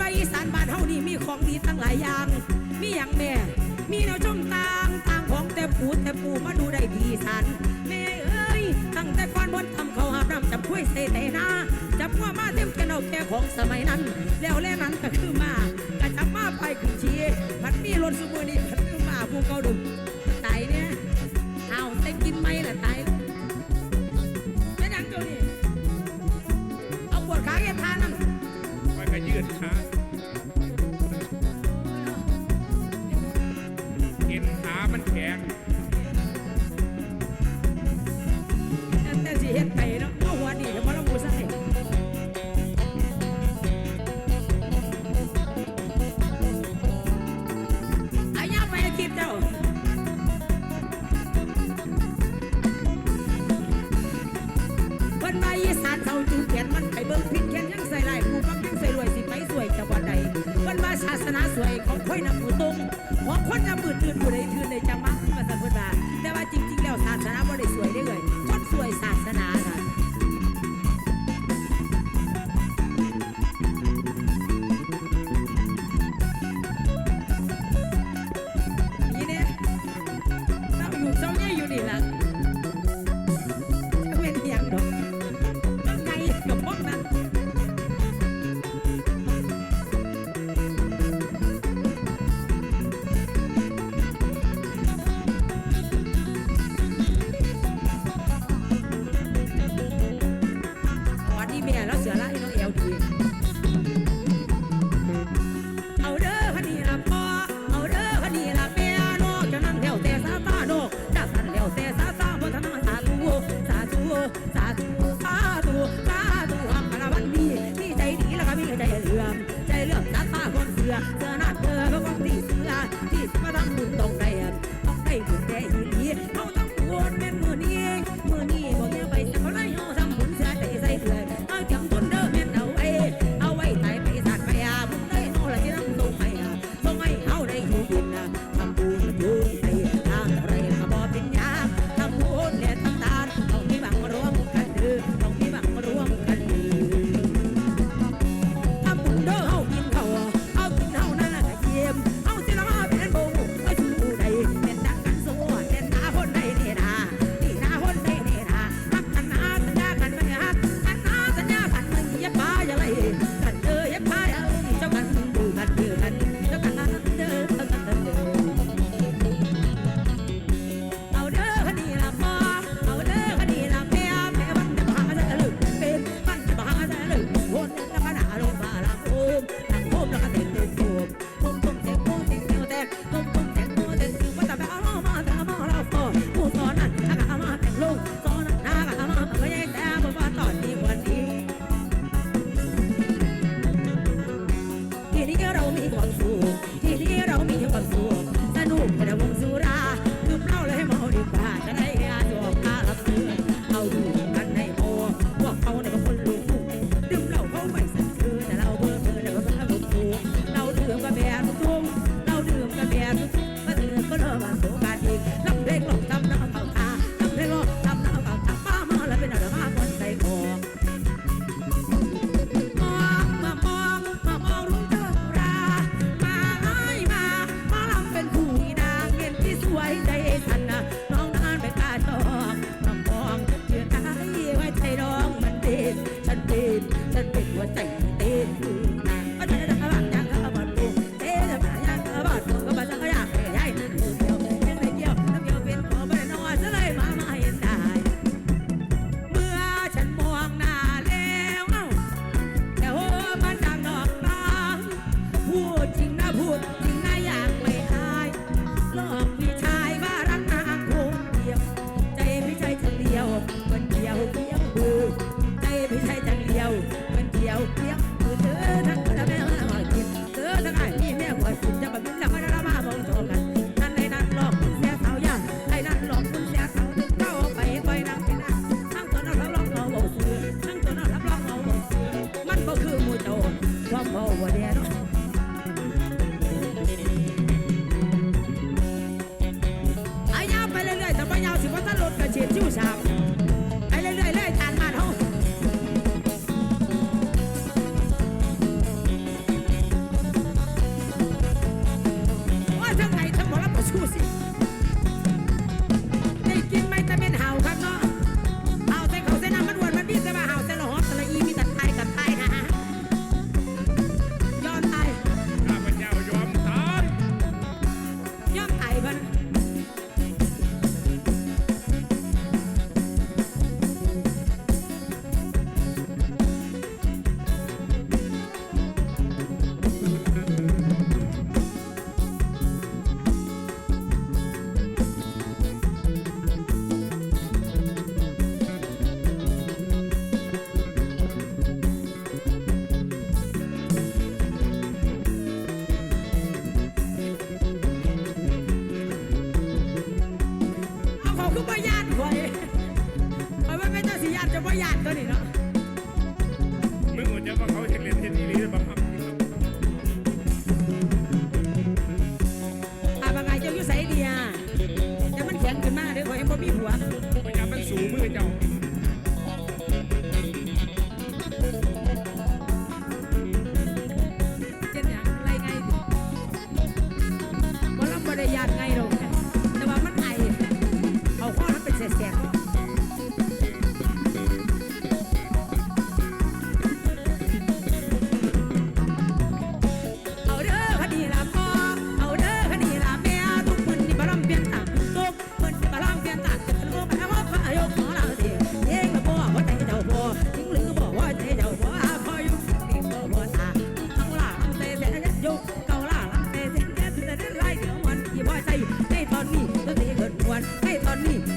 ว่าอีสานบ้านเฮานี่มีของดีตั้งหลายอย่าง มีอย่างแม่ มีแนวชมต่างต่างของแต่ปูแต่ปูมาดูได้ดีสันแม่เอ้ย ตั้งแต่ก้อนบนทำเขาหาบน้ำจับคุ้ยเซแต่นาจับว่ามาเต็มแกนเอาแค่ของสมัยนั้น แล้วแล่นั้นก็คือมากระจับมาไปขึ้นชีพัดมีรถสุมือนี่พัดคือมาภูเขาดุมตายเนี่ยเอาแต่กินไม่ละตาย good time. แม่ยแล้วเสือล่าให้น้องเอลดี Sunday.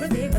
ต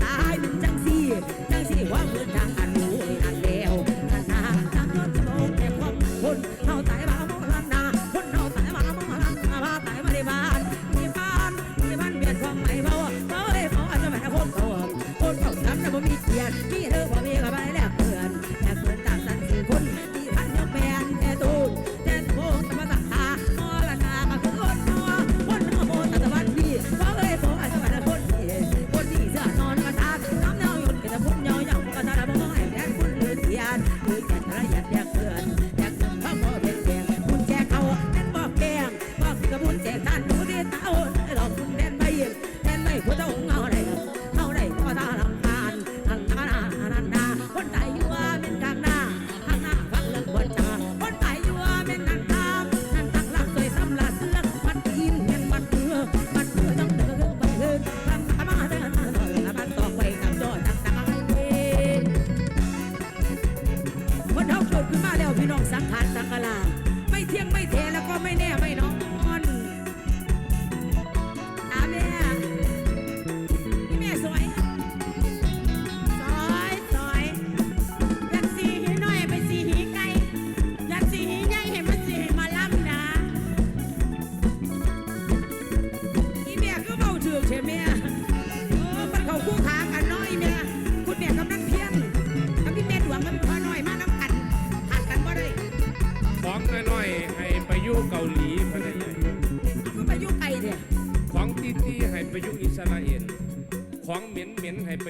อั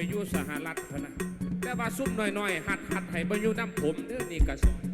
อยู่สหรัฐพนะแต่ว่าซุ่มหน่อยๆหัดหัดให้บ่อยู่น้ำผมเด้อนี่กระสอน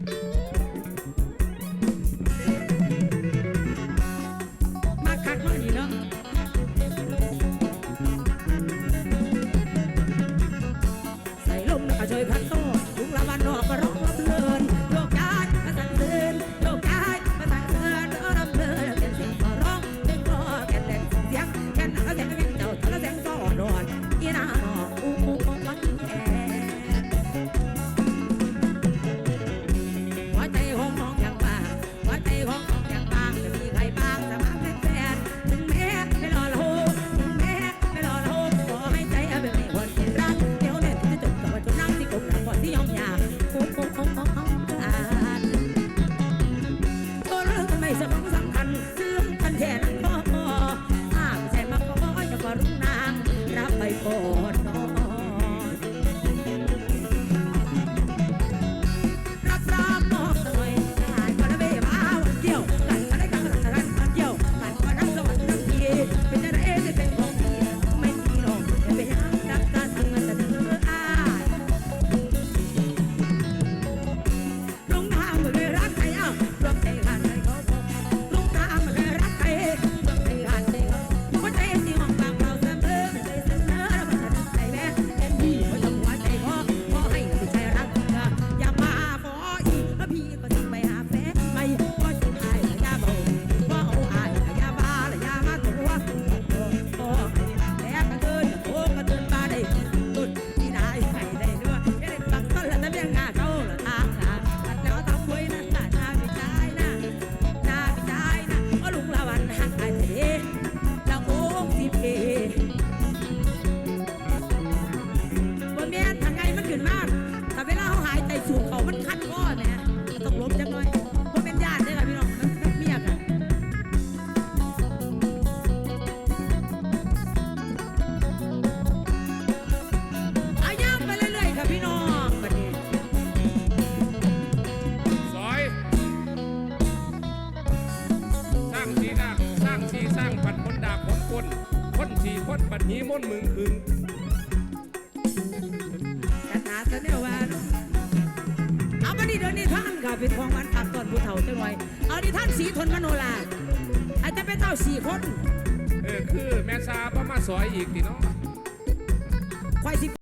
มนมึงคืนคาถาเสนอว่าเอามาดีเดี๋ยวนี้ท่านกับเป็นของวันตักก่อนผู้เฒ่าจังหน่ยเอาดีท่านสีทนมโนลาอาจจะเป็นเต้าสี่คนเออคือแม่ซาพ่อมาสอยอีกทีเนาะควายสิ